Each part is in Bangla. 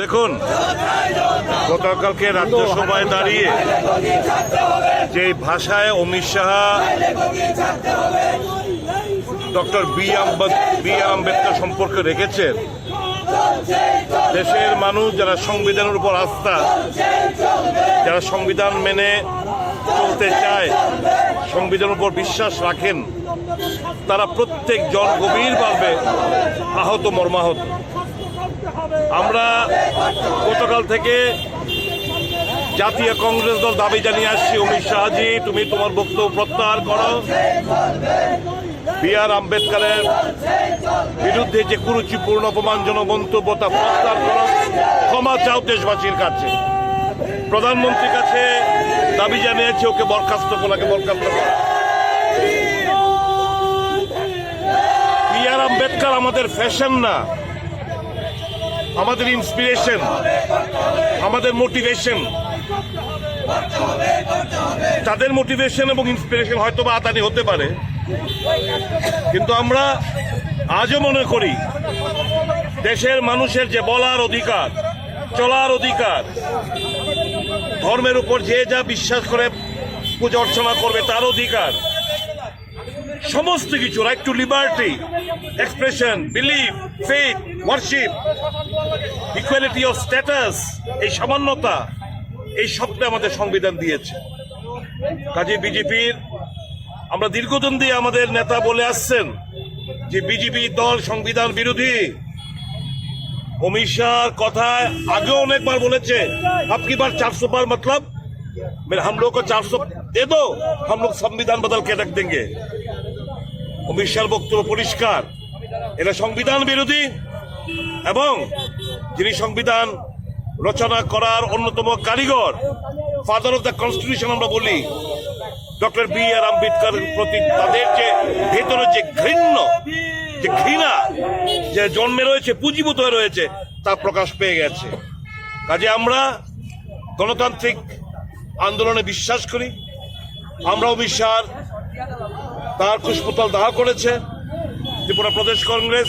দেখুন, গতকালকে রাজ্যসভায় দাঁড়িয়ে যে ভাষায় Amit Shah, doctor B B Ambedkar সম্পর্কে রেখেছেন, দেশের মানুষ যারা সংবিধানের উপর আস্থা, যারা সংবিধান মেনে চলতে চায়, সংবিধানের উপর বিশ্বাস রাখেন, তারা প্রত্যেক জন গভীরভাবে আহত, মর্মাহত। আমরা গতকাল থেকে জাতীয় কংগ্রেস দল দাবি জানিয়ে আসছি, অমিত শাহজি তুমি তোমার বক্তব্য প্রত্যাহার করো। বি আর আম্বেদকরের বিরুদ্ধে যে কুরুচিপূর্ণ অপমানজনক মন্তব্য তা প্রত্যাহার করো। ক্ষমা চাও দেশবাসীর কাছে। প্রধানমন্ত্রীর কাছে দাবি জানিয়েছে, ওকে বরখাস্ত ওনাকে বরখাস্ত করো। বি আর আম্বেদকর আমাদের ফ্যাশন না, আমাদের ইন্সপিরেশন আমাদের মোটিভেশন তাদের মোটিভেশন এবং ইন্সপিরেশন হয়তো বা আদানি হতে পারে, কিন্তু আমরা আজও মনে করি, দেশের মানুষের যে বলার অধিকার, চলার অধিকার ধর্মের উপর যে যা বিশ্বাস করে পূজা অর্চনা করবে তার অধিকার। সমস্ত কিছু right to liberty expression belief faith worship equality of status এই সামান্যতা, এই সবটা আমাদের সংবিধান দিয়েছে। কাজে বিজেপির, আমরা দীর্ঘদিন দিয়ে আমাদের নেতা বলে আসছেন যে বিজেপি দল সংবিধান বিরোধী। অমিত শাহর কথায় আগেও অনেকবার বলেছে আপকি বার চারশো বার मतलब मेरे हम लोग को चार सौ दे दो हम लोग संविधान बदल के रख देंगे অমিত শাহর বক্তব্য পরিষ্কার এটা সংবিধান বিরোধী এবং যিনি সংবিধান রচনা করার অন্যতম কারিগর ফাদার অফ দ্য কনস্টিটিউশন আমরা বলি ডক্টর বি আর আম্বেদকর প্রতি তাদের যে ভেতরে যে ঘৃণ্য যে ঘৃণা, যে জন্মে রয়েছে, পুঁজিভূত হয়ে রয়েছে তা প্রকাশ পেয়ে গেছে। কাজে আমরা গণতান্ত্রিক আন্দোলনে বিশ্বাস করি। আমরা অমিত শাহর তার কুশপুতল দাহ করেছে। ত্রিপুরা প্রদেশ কংগ্রেস,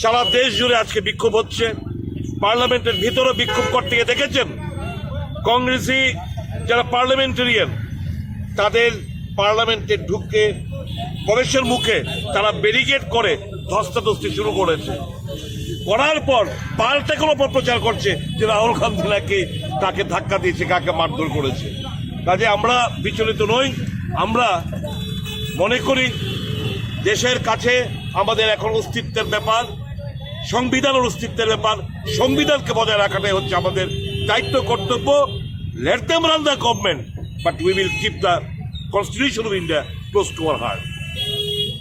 সারা দেশ জুড়ে আজকে বিক্ষোভ হচ্ছে। পার্লামেন্টের ভিতরে বিক্ষোভ করতে গিয়ে দেখেছেন? কংগ্রেসি যারা পার্লামেন্টেরিয়ান, তাদের পার্লামেন্টে ঢুকে প্রবেশের মুখে তারা ব্যারিকেড করে ধস্তাধস্তি শুরু করেছে। করার পর পাল্টে কোনো প্রচার করছে যে রাহুল গান্ধী নাকি তাকে ধাক্কা দিয়েছে, কাকে মারধর করেছে। কাজে আমরা বিচলিত নই, আমরা মনে করি দেশের কাছে আমাদের এখন অস্তিত্বের ব্যাপার, সংবিধানের অস্তিত্বের ব্যাপার, সংবিধানকে বজায় রাখাটাই হচ্ছে আমাদের দায়িত্ব, কর্তব্য। Let them run the government but we will keep the constitution of India close to our heart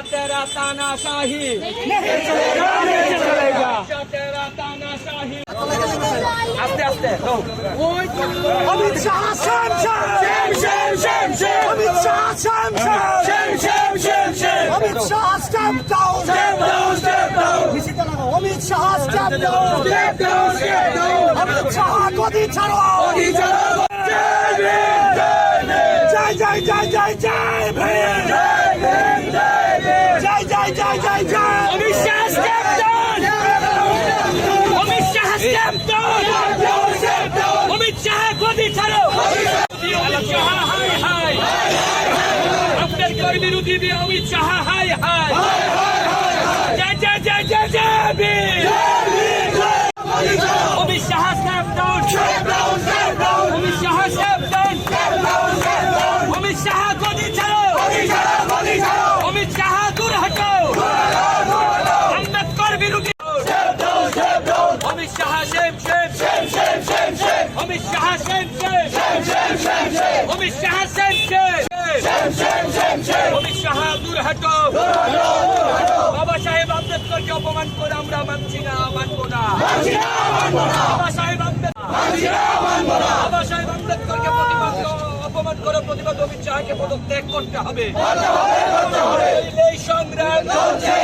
तेरा तानाशाही नहीं चलेगा नहीं चलेगा चाह तेरा तानाशाही আস্তে আস্তে Amit Shah same same same same same Amit Shah same same same same same Amit Shah step down step down step down इसी तरह Amit Shah step down step down step down Amit Shah गोदी छाड़ो गोदी छाड़ो जय जय जय जय जय भीम জয় জয় জয় জয় Amit Shah step down Amit Shah step down Amit Shah গদি ছাড়ো অমিত শাহ হাই হাই আপনার কর বিরোধী বীর অমিত শাহ হাই হাই জয় ডাউন সেম সাহেব আম্বেদকরকে অপমান করে আমরা মানছি না, মানবো না। বাবা সাহেব আম্বেদকর বাবা সাহেব আম্বেদকরকে প্রতিবাদ অপমান করে প্রতিবাদ অমিত শাহকে পদত্যাগ করতে হবে। সংগ্রাম লড়াই